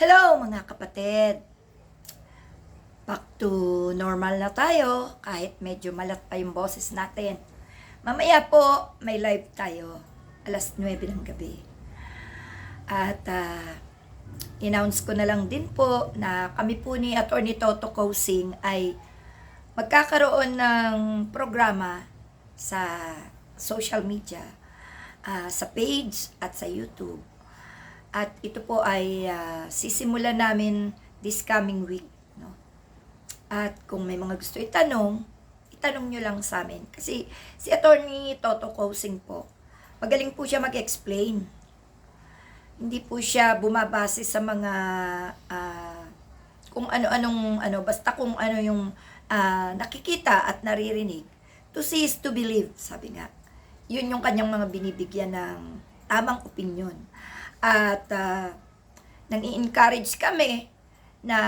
Hello mga kapatid! Back to normal na tayo kahit medyo malat pa yung boses natin. Mamaya po may live tayo alas 9 ng gabi. At ah, announce ko na lang din po na kami po ni Attorney Toto Kosing ay magkakaroon ng programa sa social media, ah, sa page at sa YouTube. At ito po ay ah, sisimulan namin this coming week. No? At kung may mga gusto itanong, itanong nyo lang sa amin. Kasi si Attorney Toto Kosing po, magaling po siya mag-explain. Hindi po siya bumabase sa mga ah, kung ano-anong ano, basta kung ano yung ah, nakikita at naririnig. To see is to believe, sabi nga. Yun yung kanyang mga binibigyan ng tamang opinion. At uh, nang i-encourage kami na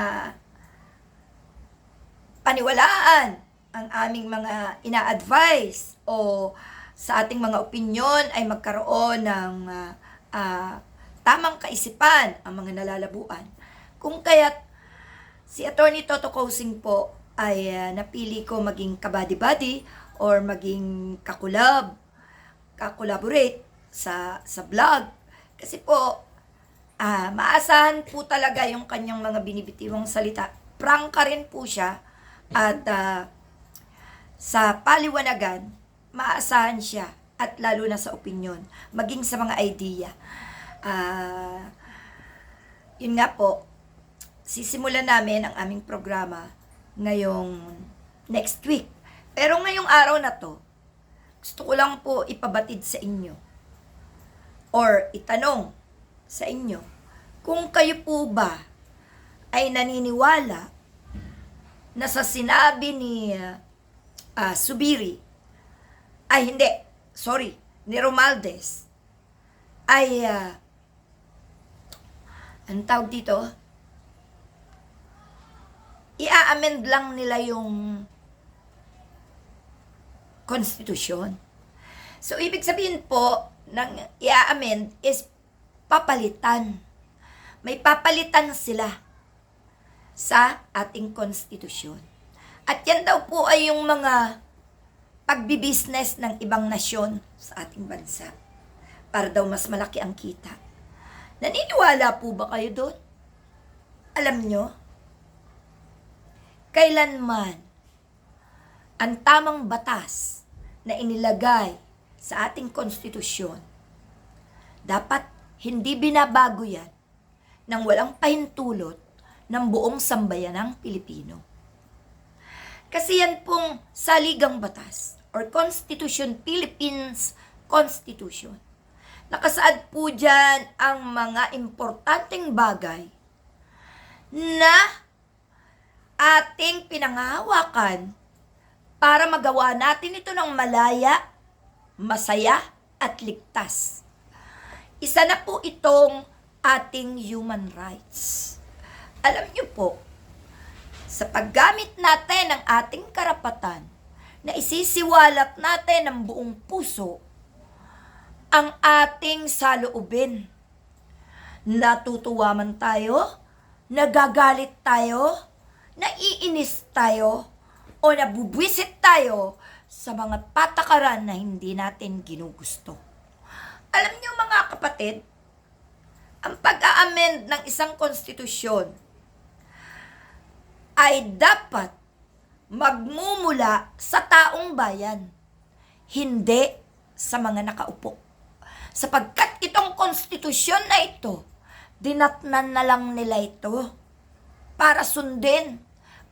paniwalaan ang aming mga ina-advise o sa ating mga opinion ay magkaroon ng ah, ah, tamang kaisipan ang mga nalalabuan. Kung kaya't si Attorney Toto Kosing po ay ah, napili ko maging kabady-body or maging kakulab, kakolaborate sa sa vlog. Kasi po, ah, maasahan po talaga yung kanyang mga binibitiwang salita. Prangka rin po siya at ah, sa paliwanagan, maasahan siya at lalo na sa opinion, maging sa mga idea. Ah, yun nga po, sisimulan namin ang aming programa ngayong next week. Pero ngayong araw na to, gusto ko lang po ipabatid sa inyo or itanong sa inyo kung kayo po ba ay naniniwala na sa sinabi ni ah, Subiri ay hindi, sorry, ni Romaldes ay uh, ang tawag dito ia-amend lang nila yung konstitusyon. So, ibig sabihin po, ng i-amend is papalitan. May papalitan sila sa ating konstitusyon. At yan daw po ay yung mga pagbibisnes ng ibang nasyon sa ating bansa. Para daw mas malaki ang kita. Naniniwala po ba kayo doon? Alam nyo, kailanman ang tamang batas na inilagay sa ating konstitusyon, dapat hindi binabago yan ng walang pahintulot ng buong sambayanang Pilipino. Kasi yan pong saligang batas or Constitution, Philippines Constitution. Nakasaad po dyan ang mga importanteng bagay na ating pinangahawakan para magawa natin ito ng malaya, masaya, at ligtas. Isa na po itong ating human rights. Alam niyo po, sa paggamit natin ng ating karapatan na isisiwalat natin ng buong puso ang ating saloobin. Natutuwa man tayo, nagagalit tayo, naiinis tayo, o nabubwisit tayo sa mga patakaran na hindi natin ginugusto. Alam niyo mga kapatid, ang pag-a-amend ng isang konstitusyon ay dapat magmumula sa taong bayan, hindi sa mga nakaupo. Sapagkat itong konstitusyon na ito, dinatnan na lang nila ito para sundin,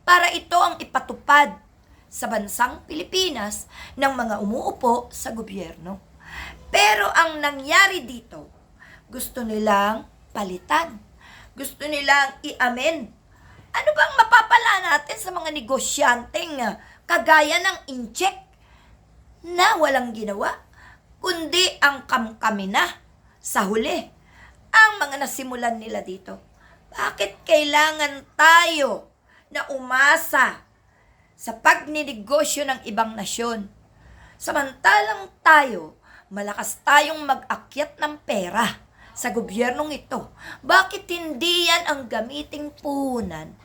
para ito ang ipatupad sa bansang Pilipinas ng mga umuupo sa gobyerno. Pero ang nangyari dito, gusto nilang palitan. Gusto nilang i-amend. Ano bang mapapala natin sa mga negosyanteng ah, kagaya ng incheck na walang ginawa, kundi ang kamkami na sa huli ang mga nasimulan nila dito. Bakit kailangan tayo na umasa sa pagninegosyo ng ibang nasyon? Samantalang tayo, malakas tayong mag-akyat ng pera sa gobyernong ito. Bakit hindi yan ang gamiting puhunan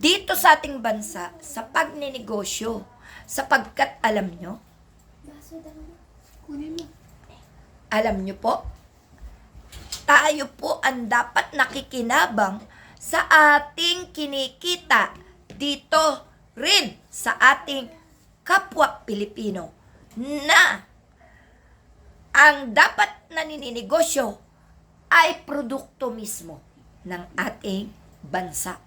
dito sa ating bansa sa pagninegosyo? Sapagkat alam nyo, alam nyo po, tayo po ang dapat nakikinabang sa ating kinikita dito rin sa ating kapwa Pilipino na ang dapat na nininegosyo ay produkto mismo ng ating bansa.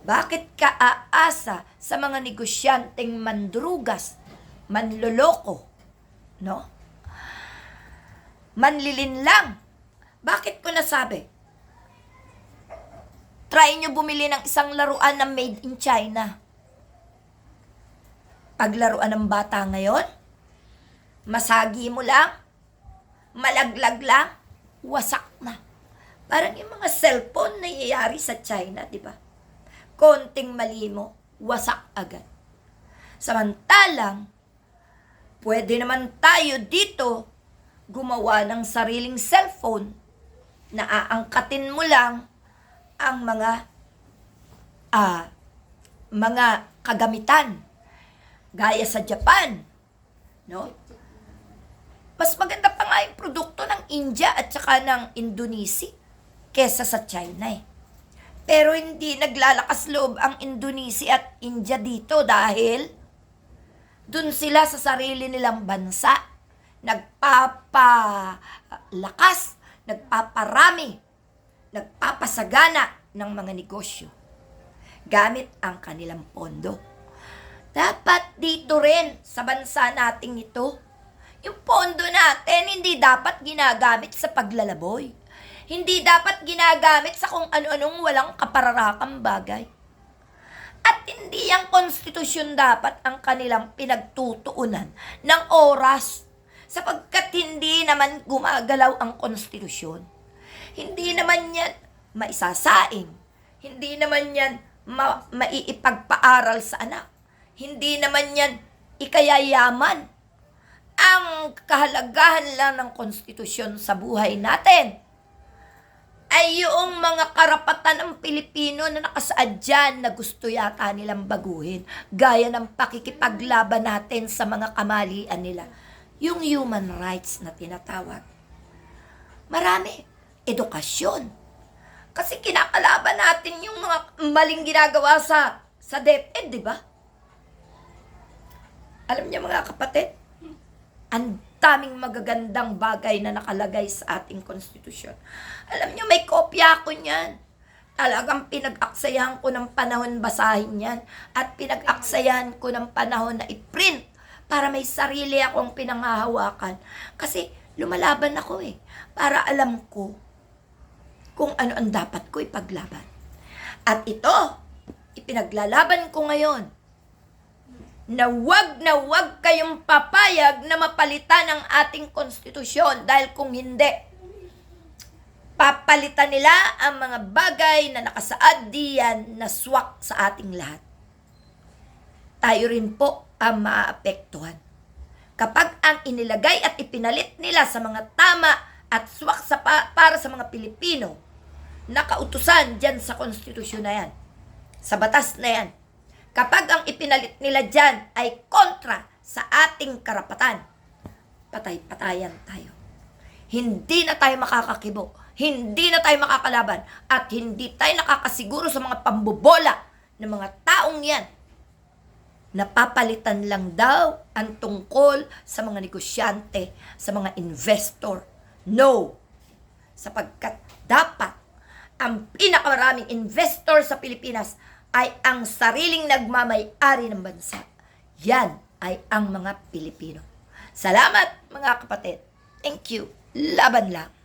Bakit ka aasa sa mga negosyanteng mandrugas, manloloko, no? Manlilin lang. Bakit ko nasabi? Try nyo bumili ng isang laruan na made in China. Paglaruan ng bata ngayon, masagi mo lang, malaglag lang, wasak na. Parang yung mga cellphone na nangyayari sa China, di ba? Konting mali mo, wasak agad. Samantalang, pwede naman tayo dito gumawa ng sariling cellphone na aangkatin mo lang ang mga ah mga kagamitan gaya sa Japan no mas maganda pa nga yung produkto ng India at saka ng Indonesia kesa sa China eh. Pero hindi naglalakas loob ang Indonesia at India dito dahil dun sila sa sarili nilang bansa nagpapalakas, nagpaparami, nagpapasagana ng mga negosyo gamit ang kanilang pondo. Dapat dito rin sa bansa nating ito, yung pondo natin hindi dapat ginagamit sa paglalaboy. Hindi dapat ginagamit sa kung ano-anong walang kapararakang bagay. At hindi ang konstitusyon dapat ang kanilang pinagtutuunan ng oras sapagkat hindi naman gumagalaw ang konstitusyon. Hindi naman yan maisasaing. Hindi naman yan ma- maiipagpaaral sa anak. Hindi naman yan ikayayaman. Ang kahalagahan lang ng konstitusyon sa buhay natin ay yung mga karapatan ng Pilipino na nakasaad dyan na gusto yata nilang baguhin. Gaya ng pakikipaglaban natin sa mga kamalian nila. Yung human rights na tinatawag. Marami. Edukasyon. Kasi kinakalaban natin yung mga maling ginagawa sa sa DepEd, di ba? Alam niyo mga kapatid, ang daming magagandang bagay na nakalagay sa ating konstitusyon. Alam niyo, may kopya ako niyan. Talagang pinag-aksayahan ko ng panahon basahin yan at pinag-aksayahan ko ng panahon na i-print para may sarili akong pinanghahawakan. Kasi lumalaban ako eh. Para alam ko kung ano ang dapat ko ipaglaban. At ito, ipinaglalaban ko ngayon na wag na wag kayong papayag na mapalitan ang ating konstitusyon dahil kung hindi, papalitan nila ang mga bagay na nakasaad diyan na swak sa ating lahat. Tayo rin po ang maaapektuhan. Kapag ang inilagay at ipinalit nila sa mga tama at swak sa pa- para sa mga Pilipino, nakautusan dyan sa konstitusyon na yan, sa batas na yan, kapag ang ipinalit nila dyan ay kontra sa ating karapatan, patay-patayan tayo. Hindi na tayo makakakibo. Hindi na tayo makakalaban. At hindi tayo nakakasiguro sa mga pambobola ng mga taong yan. Napapalitan lang daw ang tungkol sa mga negosyante, sa mga investor. No! Sapagkat dapat ang pinakamaraming investor sa Pilipinas ay ang sariling nagmamay-ari ng bansa. Yan ay ang mga Pilipino. Salamat mga kapatid. Thank you. Laban lang.